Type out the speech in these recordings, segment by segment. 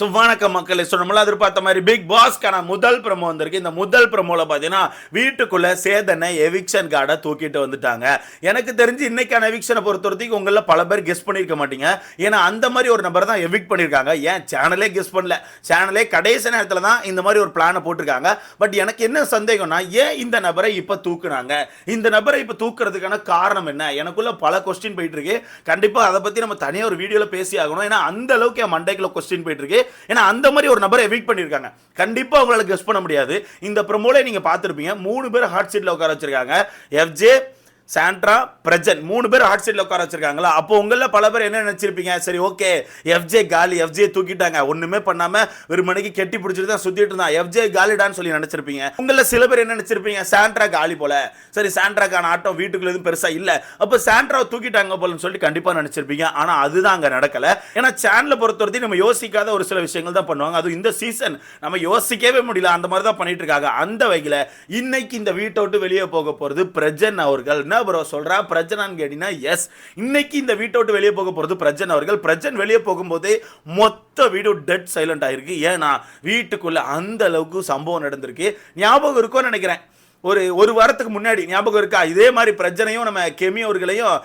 So வணக்க மக்களை. So நம்மள எதிர்பார்த்த மாதிரி பிக் பாஸ்க்கான முதல் ப்ரமோ வந்திருக்கு. இந்த முதல் ப்ரமோவில் பார்த்தீங்கன்னா வீட்டுக்குள்ள சேதனை எவிக்ஷன் கார்டை தூக்கிட்டு வந்துட்டாங்க. எனக்கு தெரிஞ்சு இன்னைக்கான எவிக்ஷனை பொறுத்த வரைக்கும் உங்களில் பல பேர் கெஸ் பண்ணியிருக்க மாட்டீங்க. ஏன்னா அந்த மாதிரி ஒரு நபர் தான் எவிக் பண்ணியிருக்காங்க ஏன்? சேனலே கெஸ் பண்ணல. சேனலே கடைசி நேரத்தில் தான் இந்த மாதிரி ஒரு பிளானை போட்டிருக்காங்க. பட் எனக்கு என்ன சந்தேகம்னா ஏன் இந்த நபரை இப்போ தூக்குனாங்க? இந்த நபரை இப்போ தூக்குறதுக்கான காரணம் என்ன? எனக்குள்ள பல கொஸ்டின் போயிட்டு இருக்கு. கண்டிப்பாக அதை பற்றி நம்ம தனியாக ஒரு வீடியோவில் பேசி ஆகணும் ஏன்னா அந்த அளவுக்கு என் மண்டைக்குள்ள கொஸ்டின் போயிட்டு இருக்கு. ஏன்னா அந்த மாதிரி ஒரு நபரை எவிக் பண்ணியிருக்காங்க. கண்டிப்பாக அவங்களால கெஸ் பண்ண முடியாது. இந்த ப்ரமோலே நீங்கள் பார்த்துருப்பீங்க. மூணு பேர் ஹாட் சீட்டில் உட்கார வச்சிருக்காங்க. எஃப்ஜே சாண்ட்ரா பிரஜன் மூணு பேர் ஹாட் சீட்டில் உட்கார வச்சிருக்காங்களா? அப்போ உங்களில் பல பேர் என்ன நினச்சிருப்பீங்க? சரி ஓகே எஃப்ஜே காலி எஃப்ஜே தூக்கிட்டாங்க. ஒன்றுமே பண்ணாமல் ஒரு மணிக்கு கெட்டி பிடிச்சிட்டு தான் சுற்றிட்டு இருந்தான். எஃப்ஜே காலிடான்னு சொல்லி நினச்சிருப்பீங்க. உங்களில் சில பேர் என்ன நினச்சிருப்பீங்க? சாண்ட்ரா காலி போல. சரி சாண்ட்ராக்கான ஆட்டம் வீட்டுக்குள்ள எதுவும் பெருசாக இல்லை. அப்போ சாண்ட்ராவை தூக்கிட்டாங்க போலன்னு சொல்லி கண்டிப்பாக நினச்சிருப்பீங்க. ஆனால் அதுதான் அங்கே நடக்கலை. ஏன்னா சேனலை பொறுத்தவரைக்கும் நம்ம யோசிக்காத ஒரு சில விஷயங்கள் தான் பண்ணுவாங்க. அதுவும் இந்த சீசன் நம்ம யோசிக்கவே முடியல. அந்த மாதிரி தான் பண்ணிட்டு இருக்காங்க. அந்த வகையில் இன்னைக்கு இந்த வீட்டை விட்டு வெளியே போக போகிறது பிரஜன் அவர்கள். ப்ரோ சொல்கிறா பிரஜனான்னு கேட்டீங்கன்னா எஸ் இன்னைக்கு இந்த வீட்டை விட்டு வெளியே போக போகிறது பிரஜன் அவர்கள். பிரஜன் வெளியே போகும்போது மொத்த வீடு டெட் சைலண்ட் ஆயிருக்கு. ஏன்னா வீட்டுக்குள்ள அந்த அளவுக்கு சம்பவம் நடந்திருக்கு. ஞாபகம் இருக்கும்னு நினைக்கிறேன். ஒரு ஒரு வாரத்துக்கு முன்னாடி ஞாபகம் இருக்கா? இதே மாதிரி பிரச்சனையும் நம்ம கெமி அவர்களையும்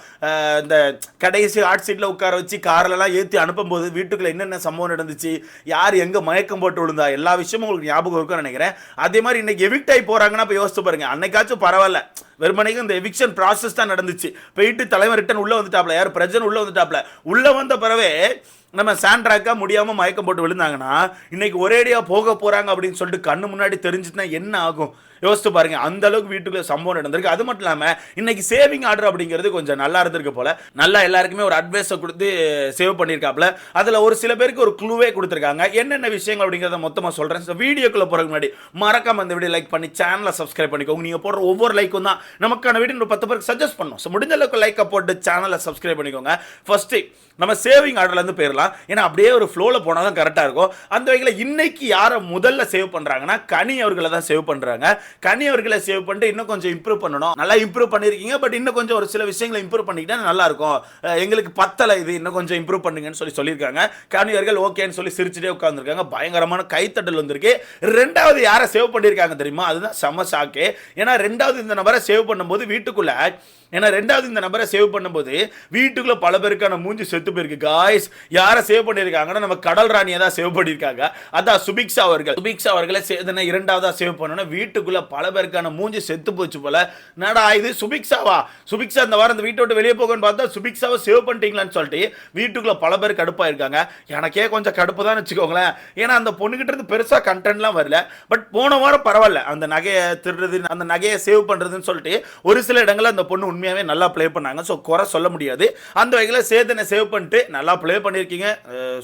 இந்த கடைசி ஹாட் சீட்டில் உட்கார வச்சு கார்லலாம் ஏற்றி அனுப்பும்போது வீட்டுக்குள்ளே என்னென்ன சம்பவம் நடந்துச்சு யார் எங்கே மயக்கம் போட்டு விழுந்தா எல்லா விஷயமும் உங்களுக்கு ஞாபகம் இருக்கும்னு நினைக்கிறேன். அதே மாதிரி இன்றைக்கி எவிக்ட் ஆகி போகிறாங்கன்னா இப்போ யோசிச்சு பாருங்கள் அன்னைக்காச்சும் பரவாயில்ல. வெறுமனைக்கும் இந்த எவிக்ஷன் ப்ராசஸ் தான் நடந்துச்சு. போயிட்டு தலைவர் ரிட்டன் உள்ளே வந்துட்டாப்ல. யார் பிரஜன் உள்ளே வந்துட்டாப்ல. உள்ளே வந்த பிறவே நம்ம சாண்ட்ராக்காக முடியாமல் மயக்கம் போட்டு விழுந்தாங்கன்னா இன்றைக்கி ஒரேடியாக போக போகிறாங்க அப்படின்னு சொல்லிட்டு கண்ணு முன்னாடி தெரிஞ்சுட்டுனா என்ன ஆகும்? யோசித்து பாருங்கள் அந்த அளவுக்கு வீட்டுக்குள்ள சம்பவம் நடந்திருக்கு. அது மட்டும் இல்லாமல் இன்னைக்கு சேவிங் ஆர்டர் அப்படிங்கிறது கொஞ்சம் நல்லா இருந்திருக்கு போல். நல்லா எல்லாருக்குமே ஒரு அட்வைஸை கொடுத்து சேவ் பண்ணியிருக்காப்புல அதில் ஒரு சில பேருக்கு ஒரு க்ளூவே கொடுத்துருக்காங்க. என்னென்ன விஷயங்கள் அப்படிங்கிறத மொத்தமாக சொல்கிறேன் ஸோ வீடியோக்குள்ளே போகிறதுக்கு முன்னாடி மறக்காமல் அந்த வீடியோ லைக் பண்ணி சேனலை சப்ஸ்கிரைப் பண்ணிக்கோங்க. நீங்கள் போடுற ஒவ்வொரு லைக்கும் தான் நமக்கான வீடியோ ஒரு பத்து பேருக்கு சஜஸ்ட் பண்ணோம். ஸோ முடிஞ்ச அளவுக்கு லைக்கை போட்டு சேனலை சப்ஸ்கிரைப் பண்ணிக்கோங்க. ஃபஸ்ட்டு நம்ம சேவிங் ஆர்டர்லேருந்து போயிடலாம். ஏன்னா அப்படியே ஒரு ஃப்ளோவில் போனால் தான் கரெக்டாக இருக்கும். அந்த வகையில் இன்னைக்கு யாரை முதல்ல சேவ் பண்ணுறாங்கன்னா கனி அவர்களை தான் சேவ் பண்ணுறாங்க கனி அவர்களை சேவ் பண்ணிட்டு இன்னும் கொஞ்சம் இம்ப்ரூவ் பண்ணணும். நல்லா இம்ப்ரூவ் பண்ணியிருக்கீங்க பட் இன்னும் கொஞ்சம் ஒரு சில விஷயங்களை இம்ப்ரூவ் பண்ணிக்கிட்டா நல்லா இருக்கும். எங்களுக்கு பத்தலை இது இன்னும் கொஞ்சம் இம்ப்ரூவ் பண்ணுங்கன்னு சொல்லி சொல்லியிருக்காங்க. கனி அவர்கள் ஓகேன்னு சொல்லி சிரிச்சுட்டே உட்காந்துருக்காங்க பயங்கரமான கைத்தட்டல் வந்திருக்கு. ரெண்டாவது யாரை சேவ் பண்ணியிருக்காங்க தெரியுமா? அதுதான் செம ஷாக்கு ஏன்னா ரெண்டாவது இந்த நபரை சேவ் பண்ணும்போது வீட்டுக்குள்ள ஏன்னா ரெண்டாவது இந்த நபரை சேவ் பண்ணும்போது வீட்டுக்குள்ள பல பேருக்கான மூஞ்சி செத்து போயிருக்கு. காய்ஸ் யார் யாரை சேவ் பண்ணியிருக்காங்கன்னா நம்ம கடல் ராணியை தான் சேவ் பண்ணியிருக்காங்க. அதான் சுபிக்ஷா அவர்கள். சுபிக்ஷா அவர்களை சேதனை இரண்டாவதா சேவ் பண்ணணும் வீட்டுக்குள்ள பல பேருக்கான மூஞ்சி செத்து போச்சு போல. நடா இது சுபிக்ஷாவா? சுபிக்ஷா இந்த வாரம் இந்த வீட்டை விட்டு வெளியே போகணும்னு பார்த்தா சுபிக்ஷாவை சேவ் பண்ணிட்டீங்களான்னு சொல்லிட்டு வீட்டுக்குள்ள பல பேர் கடுப்பாக இருக்காங்க எனக்கே கொஞ்சம் கடுப்பு தான் வச்சுக்கோங்களேன். ஏன்னா அந்த பொண்ணுகிட்ட இருந்து பெருசாக கண்டென்ட்லாம் வரல. பட் போன வாரம் பரவாயில்ல. அந்த நகையை திருடுறது அந்த நகையை சேவ் பண்ணுறதுன்னு சொல்லிட்டு ஒரு சில இடங்களில் அந்த பொண்ணு உண்மையாகவே நல்லா ப்ளே பண்ணாங்க. ஸோ குறை சொல்ல முடியாது. அந்த வகையில் சேதனை சேவ் பண்ணிட்டு நல்லா ப்ளே பண்ணியிருக்கீங்க.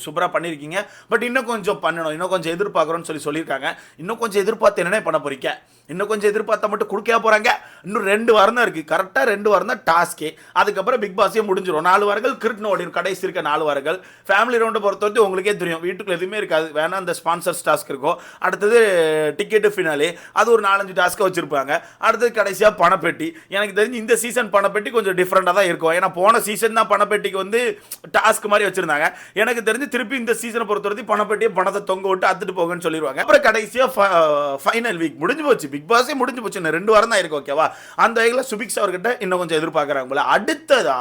சூப்பராக பண்ணியிருக்கீங்க பட் இன்னும் கொஞ்சம் பண்ணணும் இன்னும் கொஞ்சம் எதிர்பார்க்குறோன்னு சொல்லி சொல்லியிருக்காங்க. இன்னும் கொஞ்சம் எதிர்பார்த்து என்னென்ன பண்ண போறீங்க? இன்னும் கொஞ்சம் எதிர்பார்த்தா மட்டும் கொடுக்க போகிறாங்க இன்னும் ரெண்டு வாரம் தான் இருக்குது கரெக்டாக ரெண்டு வாரம் தான் டாஸ்க்கு அதுக்கப்புறம் பிக் பாஸே முடிஞ்சிடும் நாலு வாரங்கள் கிரிட்னு ஓடிடும் கடைசி இருக்க நாலு வாரங்கள். ஃபேமிலி ரவுண்டை பொறுத்த வரைக்கும் உங்களுக்கே தெரியும். வீட்டுக்குள்ள எதுவுமே இருக்காது. வேணா அந்த ஸ்பான்சர்ஸ் டாஸ்க் இருக்கும். அடுத்தது டிக்கெட்டு ஃபினாலே அது ஒரு நாலஞ்சு டாஸ்க்கை வச்சுருப்பாங்க. அடுத்தது கடைசியாக பணப்பெட்டி. எனக்கு தெரிஞ்சு இந்த சீசன் பணப்பெட்டி கொஞ்சம் டிஃப்ரெண்ட்டாக தான் இருக்கும். ஏன்னா போன சீசன் தான் பணப்பெட்டிக்கு வந்து டாஸ்க் மாதிரி வச்சுருந்தாங்க. எனக்கு தெரிஞ்சு திருப்பி இந்த சீசனை பொறுத்த வரைக்கும் பணத்தை தொங்க விட்டு அத்துட்டு போங்கன்னு சொல்லிடுவாங்க அப்புறம் கடைசியாக ஃபைனல் வீக் முடிஞ்சு போச்சு. பிக் பாஸே முடிஞ்சு போச்சு. இன்னும் ரெண்டு வாரம் தான் இருக்கு ஓகேவா அந்த வகையில் சுபிக்ஸ் அவர்கிட்ட இன்னும் கொஞ்சம் எதிர்பார்க்குறாங்க போல. அடுத்ததா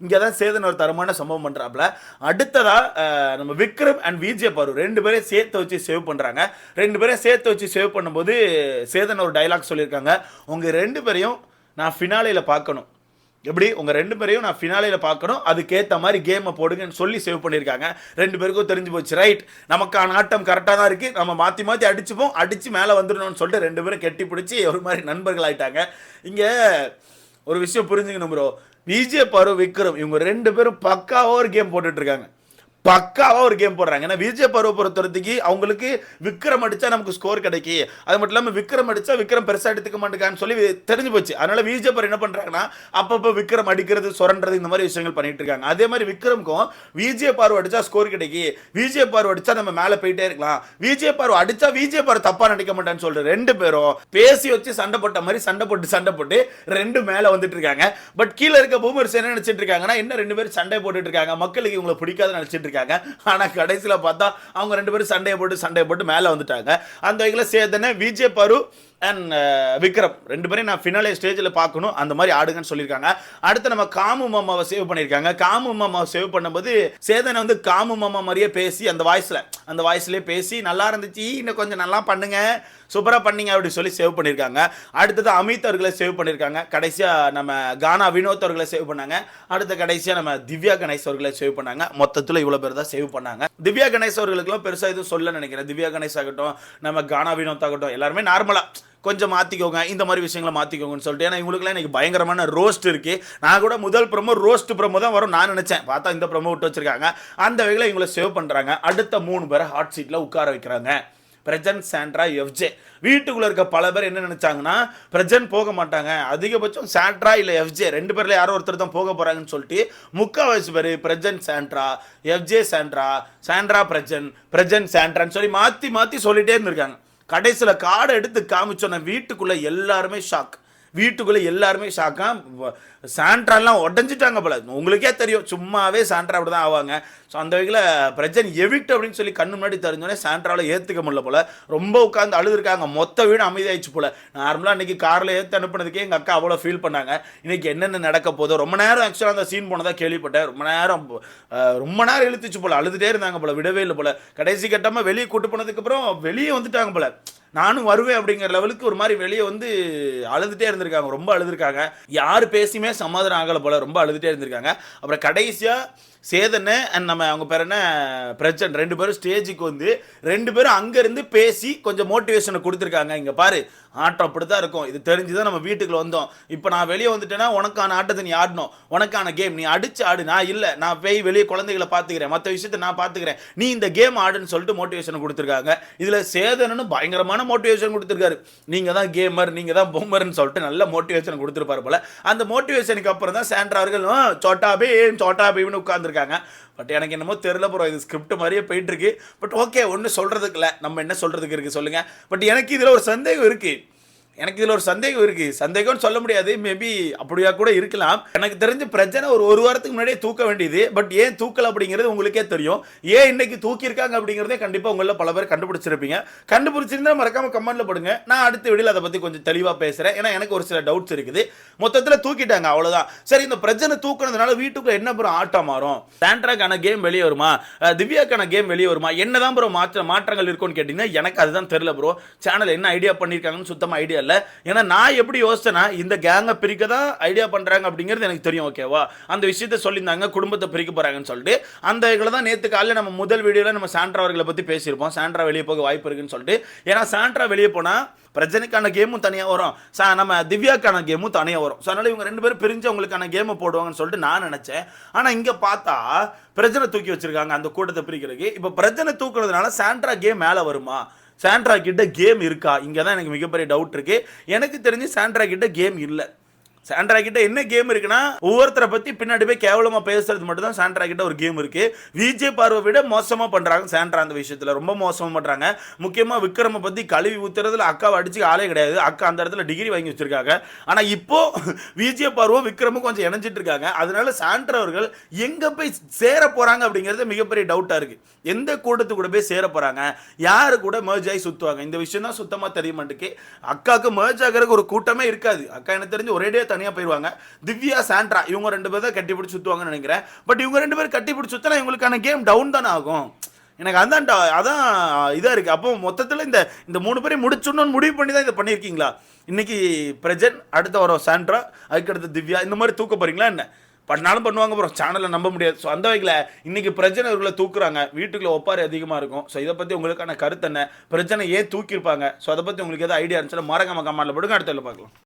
இங்கே தான் சேதன் ஒரு தரமான சம்பவம் பண்ணுறாப்புல அடுத்ததாக நம்ம விக்ரம் அண்ட் விஜய் பாரு ரெண்டு பேரையும் சேர்த்து வச்சு சேவ் பண்ணுறாங்க ரெண்டு பேரையும் சேர்த்து வச்சு சேவ் பண்ணும்போது சேதன் ஒரு டைலாக் சொல்லியிருக்காங்க. உங்கள் ரெண்டு பேரையும் நான் ஃபினாலையில் பார்க்கணும். எப்படி? உங்கள் ரெண்டு பேரையும் நான் ஃபினாலையில் பார்க்கணும். அதுக்கேற்ற மாதிரி கேமை போடுங்கன்னு சொல்லி சேவ் பண்ணியிருக்காங்க. ரெண்டு பேருக்கும் தெரிஞ்சு போச்சு. ரைட் நமக்கான ஆட்டம் கரெக்டாக தான் இருக்குது நம்ம மாற்றி மாற்றி அடிச்சுப்போம். அடித்து மேலே வந்துடணும்னு சொல்லிட்டு ரெண்டு பேரும் கெட்டி பிடிச்சி ஒரு மாதிரி நண்பர்கள் ஆகிட்டாங்க இங்கே ஒரு விஷயம் புரிஞ்சுக்கணும் ப்ரோ விஜய் பரு விக்ரம் இவங்க ரெண்டு பேரும் பக்காவாக ஒரு கேம் போட்டுட்ருக்காங்க பக்காவாக ஒரு கேம் போடுறாங்க. ஏன்னா விஜய் பருவ பொறுத்தவரத்துக்கு அவங்களுக்கு விக்ரம் அடித்தா நமக்கு ஸ்கோர் கிடைக்கி. அது மட்டும் இல்லாமல் விக்ரம் அடித்தா விக்ரம் பெருசாக எடுத்துக்க மாட்டேங்கான்னு சொல்லி தெரிஞ்சு போச்சு. அதனால் விஜய் பர் என்ன பண்ணுறாங்கன்னா அப்பப்போ விக்ரம் அடிக்கிறது சுரண்டுறது இந்த மாதிரி விஷயங்கள் பண்ணிட்டு இருக்காங்க. அதே மாதிரி விக்ரம்க்கும் விஜய் பார்வை அடித்தா ஸ்கோர் கிடைக்கி. விஜய் பார்வை அடித்தா நம்ம மேலே போயிட்டே இருக்கலாம். விஜய் பார்வை அடித்தா விஜய் பார்வை தப்பாக நடிக்க மாட்டான்னு சொல்லிட்டு ரெண்டு பேரும் பேசி வச்சு சண்டை போட்ட மாதிரி சண்டை போட்டு சண்டை போட்டு ரெண்டு மேலே வந்துட்டு இருக்காங்க. பட் கீழே இருக்க பூமர்ஸ் என்ன நினச்சிட்டு இருக்காங்கன்னா என்ன ரெண்டு பேரும் சண்டை போட்டுட்டு இருக்காங்க. மக்களுக்கு இவங்களை பிடிக்காத நினைச்சிட்டு இருக்காங்க. ஆனால் கடைசியில் பார்த்தா அவங்க ரெண்டு பேரும் சண்டையை போட்டு சண்டையை போட்டு மேலே வந்துட்டாங்க. அந்த வகையில் சேதனை விஜய் பரு அண்ட் விக்ரம் ரெண்டு பேரையும் நான் ஃபினாலே ஸ்டேஜில் பார்க்கணும். அந்த மாதிரி ஆடுங்கன்னு சொல்லியிருக்காங்க. அடுத்து நம்ம காமு மாமாவை சேவ் பண்ணியிருக்காங்க. காமு மாமாவை சேவ் பண்ணும்போது சேதனை வந்து காமு மாமா மாதிரியே பேசி அந்த வாய்ஸில் அந்த வாய்ஸ்லேயே பேசி நல்லா இருந்துச்சு இன்னும் கொஞ்சம் நல்லா பண்ணுங்க சூப்பராக பண்ணீங்க அப்படி சொல்லி சேவ் பண்ணியிருக்காங்க. அடுத்தது அமித் அவர்களை சேவ் பண்ணியிருக்காங்க. கடைசியாக நம்ம கானா வினோத் அவர்களை சேவ் பண்ணாங்க. அடுத்த கடைசியாக நம்ம திவ்யா கணேஷ் அவர்களை சேவ் பண்ணாங்க. மொத்தத்தில் இவ்வளோ பேர் தான் சேவ் பண்ணாங்க. திவ்யா கணேஷ் அவர்களுக்குலாம் பெருசாக எதுவும் சொல்ல நினைக்கிறேன். திவ்யா கணேஷ் ஆகட்டும் நம்ம கானா வினோத் ஆகட்டும் எல்லாருமே நார்மலாக கொஞ்சம் மாற்றிக்கோங்க இந்த மாதிரி விஷயங்களை மாற்றிக்கோங்கன்னு சொல்லிட்டு ஏன்னா இவங்களுக்குலாம் எனக்கு பயங்கரமான ரோஸ்ட் இருக்கு. நான் கூட முதல் ப்ரமோ ரோஸ்ட் ப்ரமோ தான் வரும் நான் நினச்சேன். பார்த்தா இந்த ப்ரமோ விட்டு வச்சிருக்காங்க. அந்த வகையில் இவங்களை சேவ் பண்ணுறாங்க அடுத்த மூணு பேரை ஹாட் சீட்டில் உட்கார வைக்கிறாங்க. Prajan Sandra FJ. வீட்டுக்குள்ள இருக்க பல பேர் என்ன நினைச்சாங்கன்னா பிரஜன் போக மாட்டாங்க. அதிகபட்சம் சாண்ட்ரா இல்லை எஃப்ஜே. ரெண்டு பேர்ல யாரோ ஒருத்தர் தான் போக போறாங்கன்னு சொல்லிட்டு முக்கால்வாசி பேர் Prajan Sandra FJ Sandra Sandra Prajan Prajan சாண்ட்ரான்னு சொல்லி மாற்றி மாற்றி சொல்லிட்டே இருந்திருக்காங்க. கடைசியில் கார்டை எடுத்து காமிச்சோன்ன வீட்டுக்குள்ளே எல்லாருமே ஷாக் வீட்டுக்குள்ளே எல்லாருமே ஷாக்காக சாண்ட்ராலாம் உடஞ்சிட்டாங்க போல. உங்களுக்கே தெரியும் சும்மாவே சாண்ட்ரா அப்படி தான் ஆவாங்க. ஸோ அந்த வகையில் பிரச்சனை எவிக்ட் அப்படின்னு சொல்லி கண்ணு முன்னாடி தெரிஞ்சோடனே சாண்ட்ராவில் ஏற்றுக்க முடியல போல. ரொம்ப உட்காந்து அழுதுருக்காங்க. மொத்த வீடு அமைதியாயிடுச்சு போல. நார்மலாக இன்றைக்கி காரில் ஏற்று அனுப்புனதுக்கே எங்கள் அக்கா அவ்வளோ ஃபீல் பண்ணாங்க. இன்றைக்கி என்னென்ன நடக்க போதோ ரொம்ப நேரம் ஆக்சுவலாக அந்த சீன் போனதாக கேள்விப்பட்டேன். ரொம்ப நேரம் ரொம்ப நேரம் இழுத்துச்சு போல. அழுதுகிட்டே இருந்தாங்க போல. விடவே இல்லை போல. கடைசி கட்டமாக வெளியே கூட்டு போனதுக்கப்புறம் வெளியே வந்துட்டாங்க போல. நானும் வருவேன் அப்படிங்கிற லெவலுக்கு ஒரு மாதிரி வெளியே வந்து அழுதுகிட்டே இருந்திருக்காங்க. ரொம்ப அழுதுருக்காங்க. யார் பேசியுமே சமாதானம் ஆகலை போல ரொம்ப அழுதுகிட்டே இருந்திருக்காங்க. அப்புறம் கடைசியாக சேதனை அண்ட் நம்ம அவங்க பேர் என்ன? பிரச்சன் ரெண்டு பேரும் ஸ்டேஜுக்கு வந்து ரெண்டு பேரும் அங்கேருந்து பேசி கொஞ்சம் மோட்டிவேஷனை கொடுத்துருக்காங்க. இங்கே பாரு ஆட்டம் அப்படி தான் இருக்கும். இது தெரிஞ்சு தான் நம்ம வீட்டுக்குள்ள வந்தோம். இப்போ நான் வெளியே வந்துட்டேன்னா உனக்கான ஆட்டத்தை நீ ஆடணும். உனக்கான கேம் நீ அடிச்சு ஆடு. நான் இல்லை. நான் போய் வெளியே குழந்தைகளை பார்த்துக்கிறேன். மற்ற விஷயத்தை நான் பார்த்துக்கிறேன். நீ இந்த கேம் ஆடுன்னு சொல்லிட்டு மோட்டிவேஷன் கொடுத்துருக்காங்க. இதில் சேதனன்னு பயங்கரமான மோட்டிவேஷன் கொடுத்துருக்காரு. நீங்கள் தான் கேமர் நீங்கள் தான் பொம்மர்னு சொல்லிட்டு நல்ல மோட்டிவேஷன் கொடுத்துருப்பாரு போல. அந்த மோட்டிவேஷனுக்கு அப்புறம் தான் சாண்ட்ரா அவர்கள் சோட்டா பீம் சோட்டா பீம்னு உட்காந்துருக்காங்க பட் எனக்கு என்னமோ தெரியல ப்ரோ இது ஸ்கிரிப்ட் மாதிரியே போயிட்டு இருக்கு. பட் ஓகே ஒன்றும் சொல்றதுக்கு இல்லை நம்ம என்ன சொல்றதுக்கு இருக்கு சொல்லுங்க. பட் எனக்கு இதில் ஒரு சந்தேகம் இருக்கு. எனக்கு இதில் ஒரு சந்தேகம் இருக்குது சந்தேகம்னு சொல்ல முடியாது. மேபி அப்படியா கூட இருக்கலாம். எனக்கு தெரிஞ்ச பிரச்சனை ஒரு ஒரு வாரத்துக்கு முன்னாடியே தூக்க வேண்டியது. பட் ஏன் தூக்கல அப்படிங்கிறது உங்களுக்கே தெரியும். ஏன் இன்னைக்கு தூக்கியிருக்காங்க அப்படிங்கிறதே கண்டிப்பாக உங்களில் பல பேர் கண்டுபிடிச்சிருப்பீங்க. கண்டுபிடிச்சிருந்தா மறக்காம கமெண்ட்ல போடுங்க. நான் அடுத்த வீடியோவில் அதை பற்றி கொஞ்சம் தெளிவாக பேசுகிறேன் ஏன்னா எனக்கு ஒரு சில டவுட்ஸ் இருக்குது. மொத்தத்தில் தூக்கிட்டாங்க அவ்வளோதான் சரி இந்த பிரச்சனை தூக்குனதுனால வீட்டுக்குள்ள என்ன ப்ரோ ஆட்டம் மாறும்? சாண்ட்ராக்கான கேம் வெளியே வருமா? திவ்யாக்கான கேம் வெளியே வருமா? என்னதான் ப்ரோ மாற்ற மாற்றங்கள் இருக்கும்னு கேட்டிங்கன்னா எனக்கு அதுதான் தெரியல ப்ரோ சேனல் என்ன ஐடியா பண்ணியிருக்காங்கன்னு சுத்தமாக ஐடியா இல்லை ஏன்னா நான் எப்படி யோசிச்சேன்னா இந்த கேங்கை பிரிக்க தான் ஐடியா பண்ணுறாங்க அப்படிங்கிறது எனக்கு தெரியும் ஓகேவா அந்த விஷயத்த சொல்லியிருந்தாங்க குடும்பத்தை பிரிக்க போகிறாங்கன்னு சொல்லிட்டு அந்த இதில் தான் நேற்று காலையில் நம்ம முதல் வீடியோவில் நம்ம சாண்ட்ரா அவர்களை பற்றி பேசியிருப்போம். சாண்ட்ரா வெளியே போக வாய்ப்பு இருக்குன்னு சொல்லிட்டு. ஏன்னா சாண்ட்ரா வெளியே போனால் பிரஜனைக்கான கேமும் தனியாக வரும். சா நம்ம திவ்யாக்கான கேமும் தனியாக வரும். ஸோ அதனால் இவங்க ரெண்டு பேரும் பிரிஞ்சு அவங்களுக்கான கேமை போடுவாங்கன்னு சொல்லிட்டு நான் நினச்சேன். ஆனால் இங்கே பார்த்தா பிரச்சனை தூக்கி வச்சுருக்காங்க அந்த கூட்டத்தை பிரிக்கிறதுக்கு. இப்போ பிரச்சனை தூக்குறதுனால சாண்ட்ரா கேம் மேலே வருமா? சாண்ட்ரா கிட்ட கேம் இருக்கா? இங்கே தான் எனக்கு மிகப்பெரிய டவுட் இருக்கு. எனக்கு தெரிஞ்சு சாண்ட்ரா கிட்ட கேம் இல்லை. சாண்ட்ரா கிட்ட என்ன கேம் இருக்குன்னா ஒவ்வொருத்தரை பத்தி பின்னாடி போய் கேவலமா பேசுறது மட்டும் தான் சாண்ட்ரா கிட்ட ஒரு கேம் இருக்கு. விஜய் பார்வை விட மோசமா பண்றாங்க சாண்ட்ரா அந்த விஷயத்துல. ரொம்ப மோசமா பண்றாங்க. முக்கியமா விக்ரம பத்தி கழுவி ஊத்துறதுல அக்காவை அடிச்சு ஆளே கிடையாது. அக்கா அந்த இடத்துல டிகிரி வாங்கி வச்சிருக்காங்க. ஆனா இப்போ விஜய் பார்வம் விக்ரமும் கொஞ்சம் இணைஞ்சிட்டு இருக்காங்க. அதனால சாண்ட்ரா அவர்கள் எங்க போய் சேர போறாங்க அப்படிங்கிறது மிகப்பெரிய டவுட்டா இருக்கு. எந்த கூட்டத்து கூட போய் சேர போறாங்க? யாரு கூட மேர்ஜ் ஆகி சுத்துவாங்க? இந்த விஷயம் தான் சுத்தமா தெரிய மாட்டேங்குது. அக்காவுக்கு மேர்ஜ் ஆகிறதுக்கு ஒரு கூட்டமே இருக்காது. அக்கா எனக்கு தெரிஞ்சு ஒரேடியே தனியாக போயிடுவாங்க திவ்யா சாண்ட்ரா இவங்க ரெண்டு பேர் தான் கட்டி பிடிச்சி சுற்றுவாங்கன்னு நினைக்கிறேன். பட் இவங்க ரெண்டு பேரும் கட்டி பிடிச்சி சுற்றினா இவங்களுக்கான கேம் டவுன் தானே ஆகும். எனக்கு அதான் அதான் இதாக இருக்குது அப்போ மொத்தத்தில் இந்த இந்த மூணு பேரையும் முடிச்சுடணும்னு முடிவு பண்ணி தான் இதை பண்ணியிருக்கீங்களா? இன்னைக்கு பிரஜன் அடுத்த வரும் சாண்ட்ரா அதுக்கடுத்து திவ்யா இந்த மாதிரி தூக்க போகிறீங்களா என்ன? பண்ணாலும் பண்ணுவாங்க அப்புறம் சேனலை நம்ப முடியாது. ஸோ அந்த வகையில் இன்றைக்கி பிரச்சனை இவர்களை தூக்குறாங்க. வீட்டுக்குள்ள ஒப்பாரி அதிகமாக இருக்கும். ஸோ இதை பற்றி உங்களுக்கான கருத்து என்ன? பிரச்சனை ஏன் தூக்கியிருப்பாங்க? ஸோ அதை பற்றி உங்களுக்கு எதாவது ஐடியா இருந்துச்சுன்னா மறக்காம கமெண்ட்ல போடுங்க. அடுத்த பார்க்கலாம்.